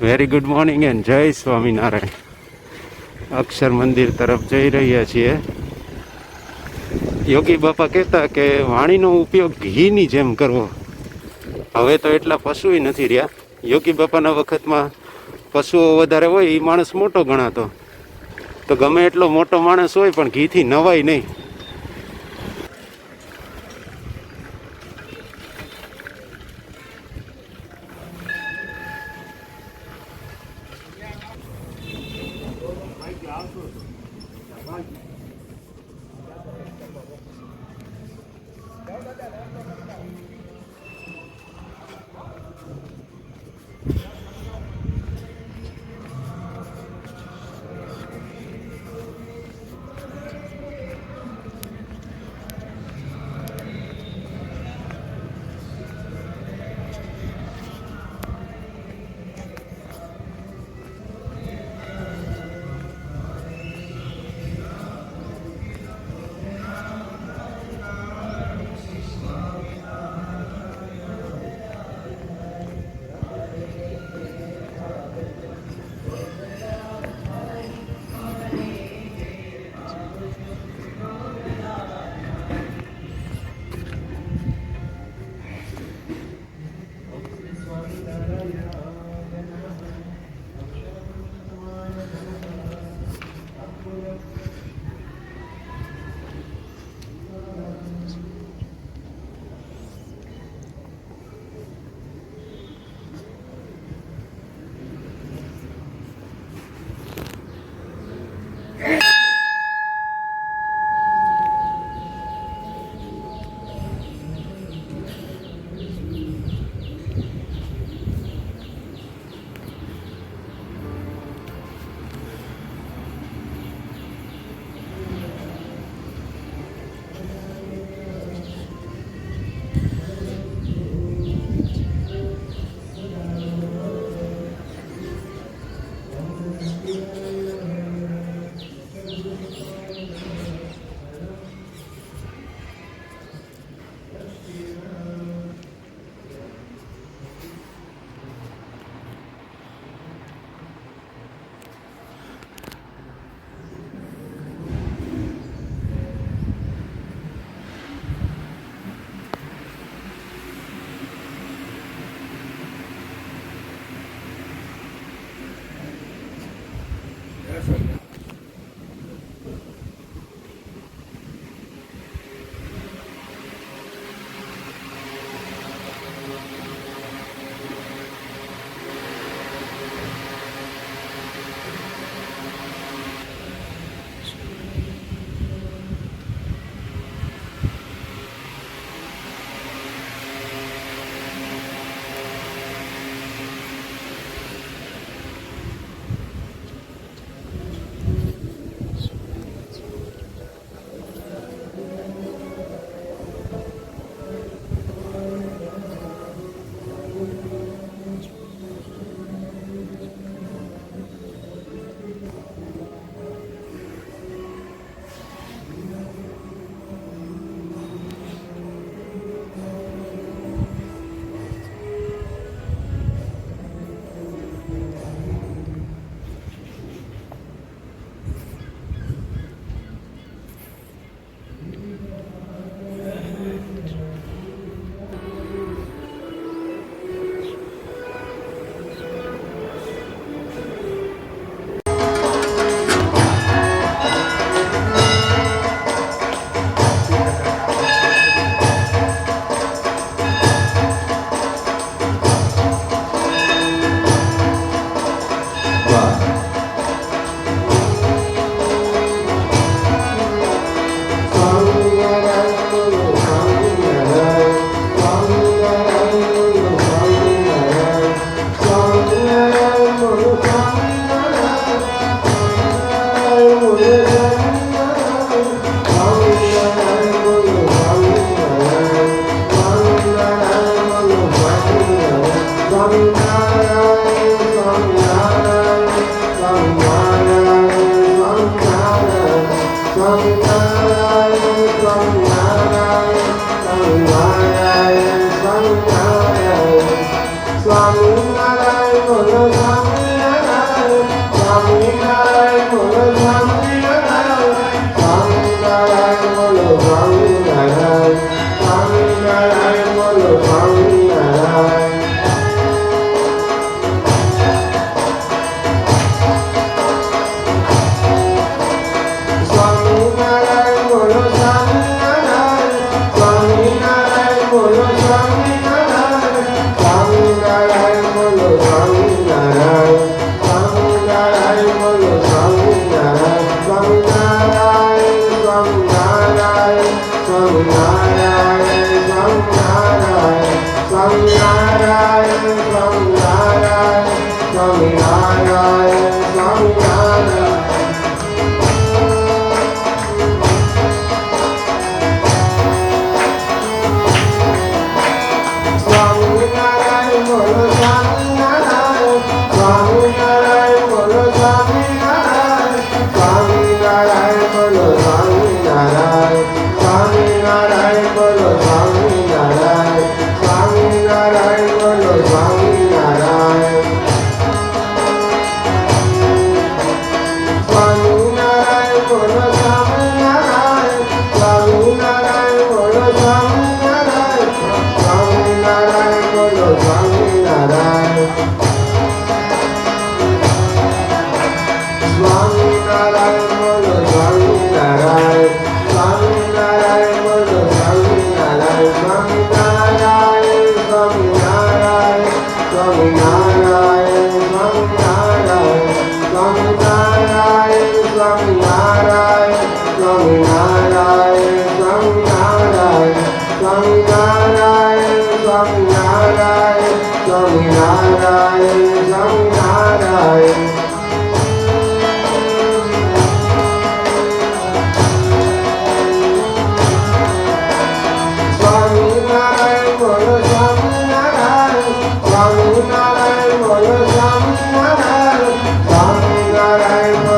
Very good morning and જય સ્વામિનારાયણ અક્ષર મંદિર તરફ જઈ રહ્યા છીએ. યોગી બાપા કહેતા કે વાણીનો ઉપયોગ ઘીની જેમ કરવો હવે તો એટલા પશુય નથી રહ્યા યોગી બાપાના વખતમાં પશુઓ વધારે હોય એ માણસ મોટો ગણાતો તો ગમે એટલો મોટો માણસ હોય પણ ઘીથી નવાય નહીં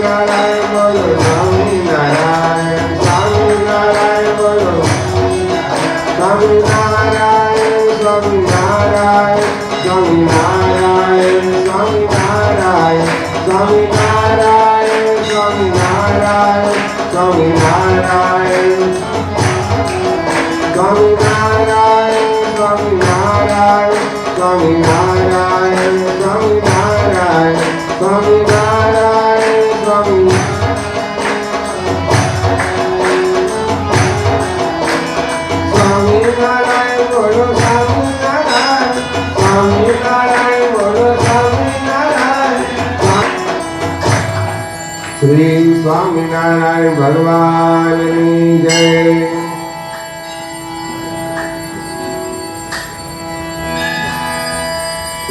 Narayan સ્વામિનારાયણ ભગવાનની જય.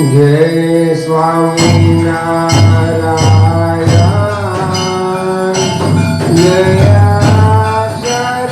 જય સ્વામિનારાયણ. જય અક્ષર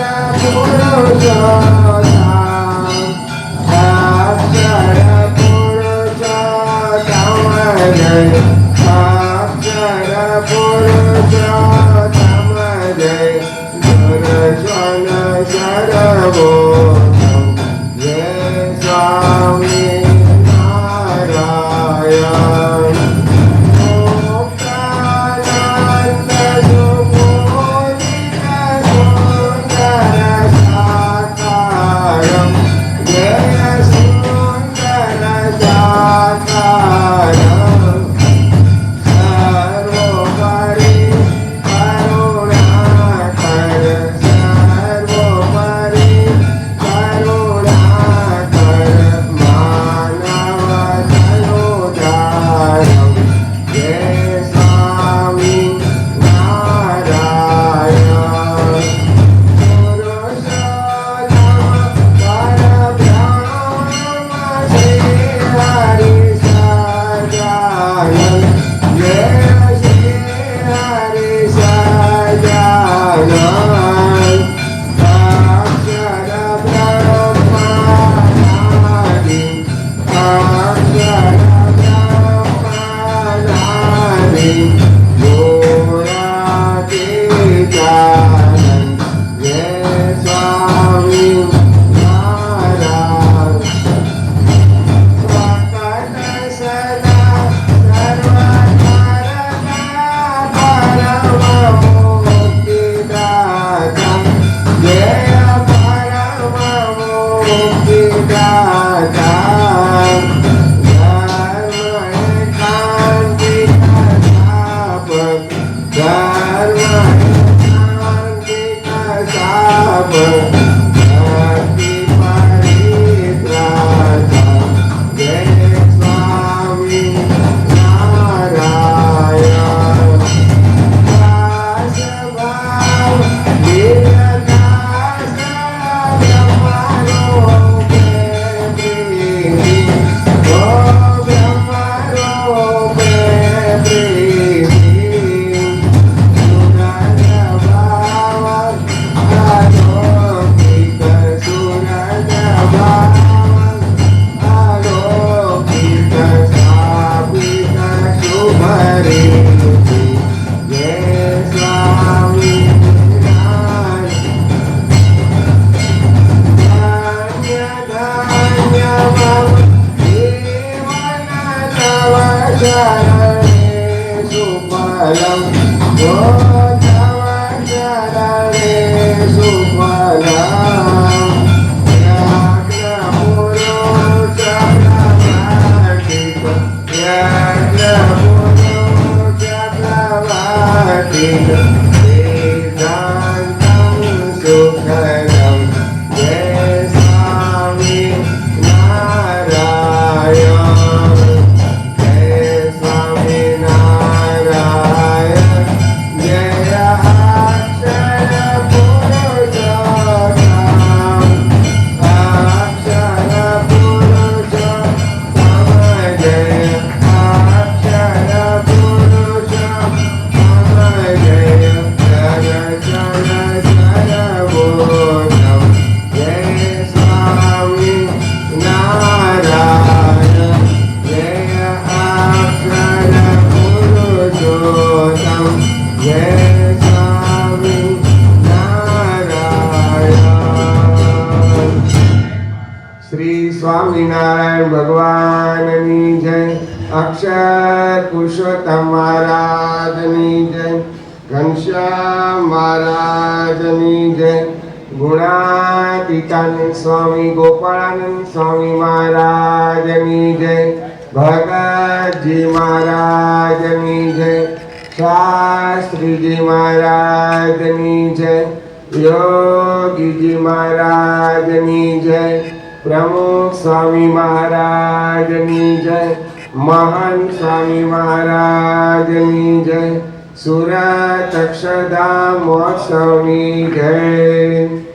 મહારાજની જય. શાસ્ત્રીજી મહારાજની જય. યોગીજી મહારાજની જય. પ્રમુખ સ્વામી મહારાજની જય. મહાન સ્વામી મહારાજની જય. સુરત અક્ષરધામ મહોત્સવની જય.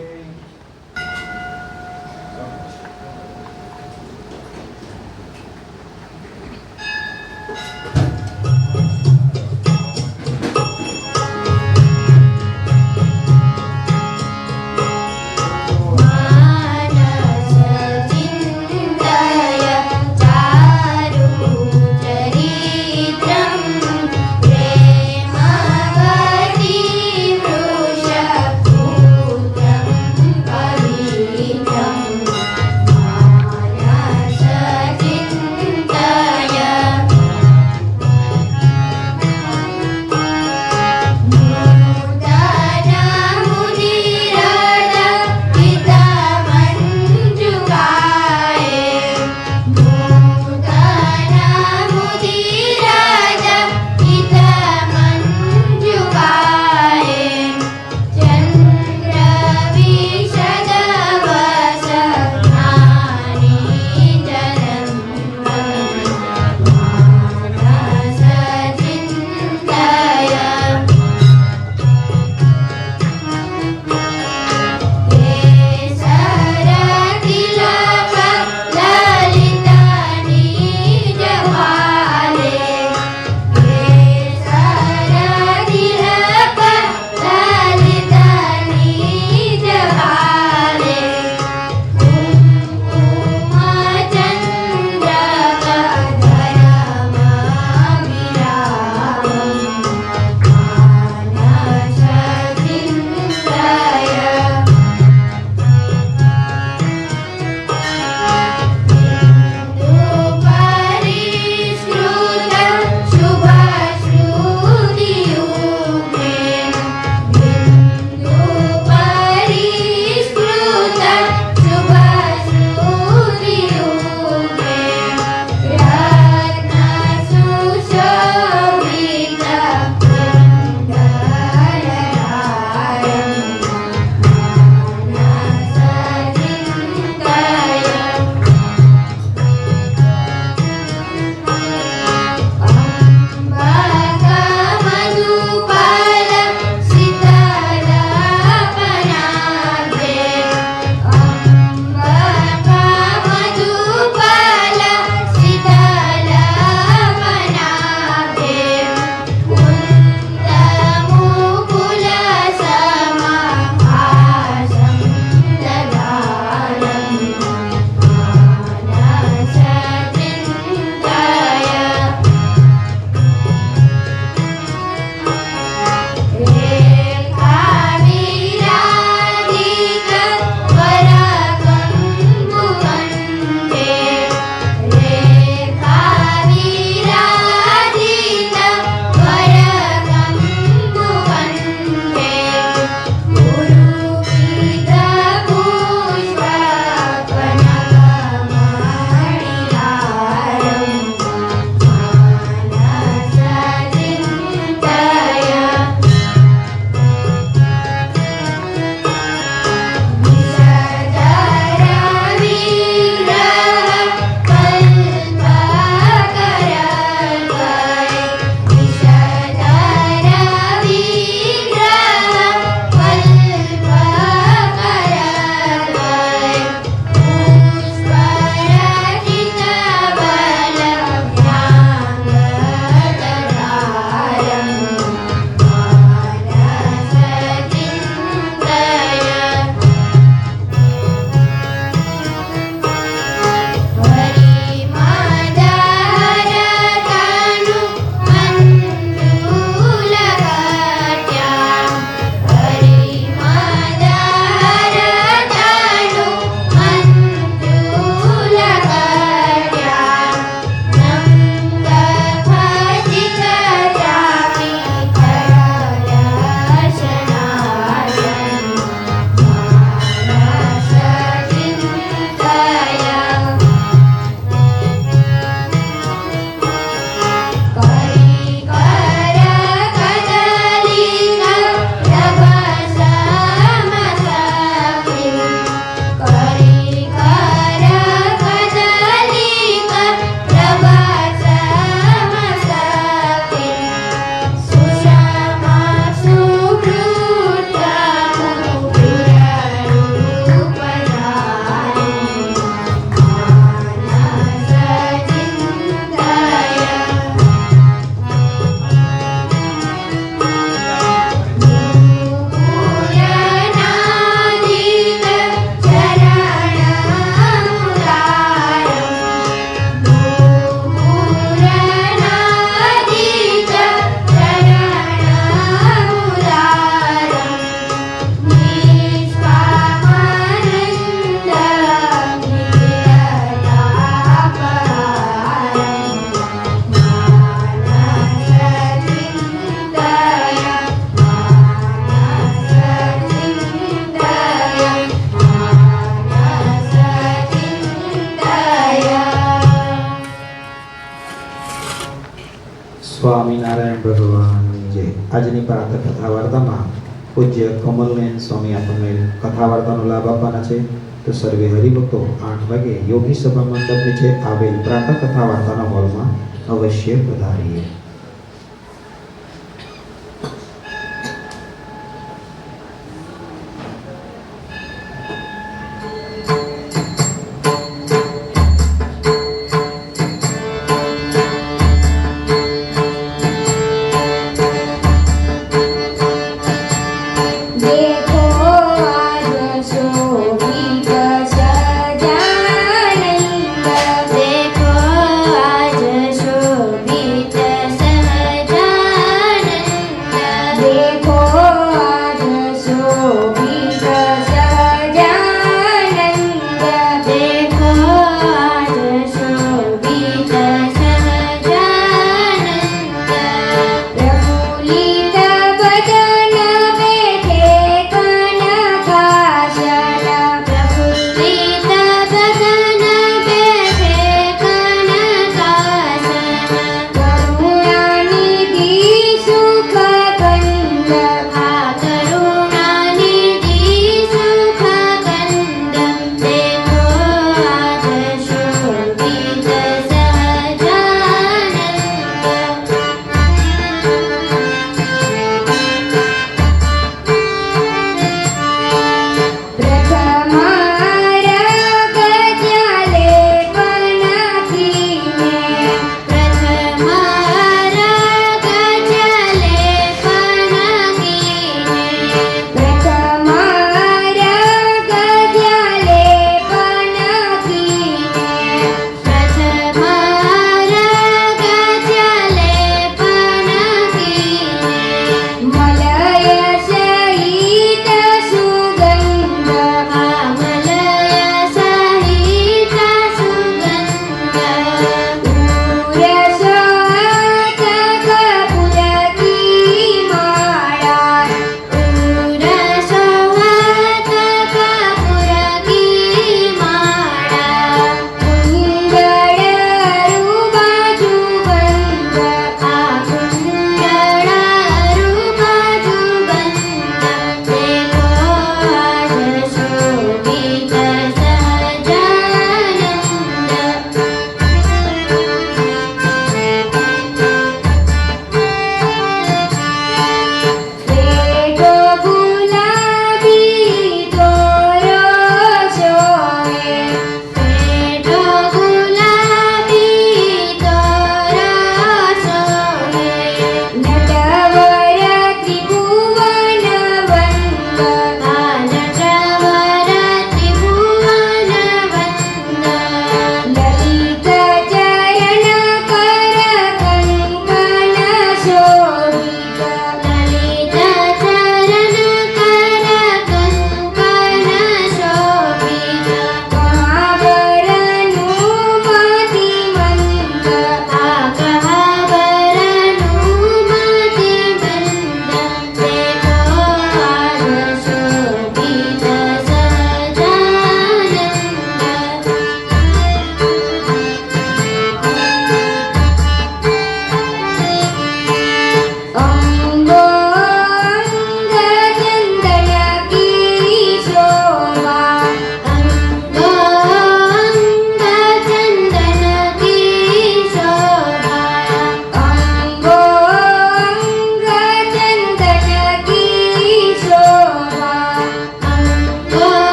તો સર્વે હરિભક્તો આઠ વાગે યોગી સભા મંડપ નીચે આવેલ પ્રાતઃ કથા વાર્તાના હોલમાં અવશ્ય પધારીએ.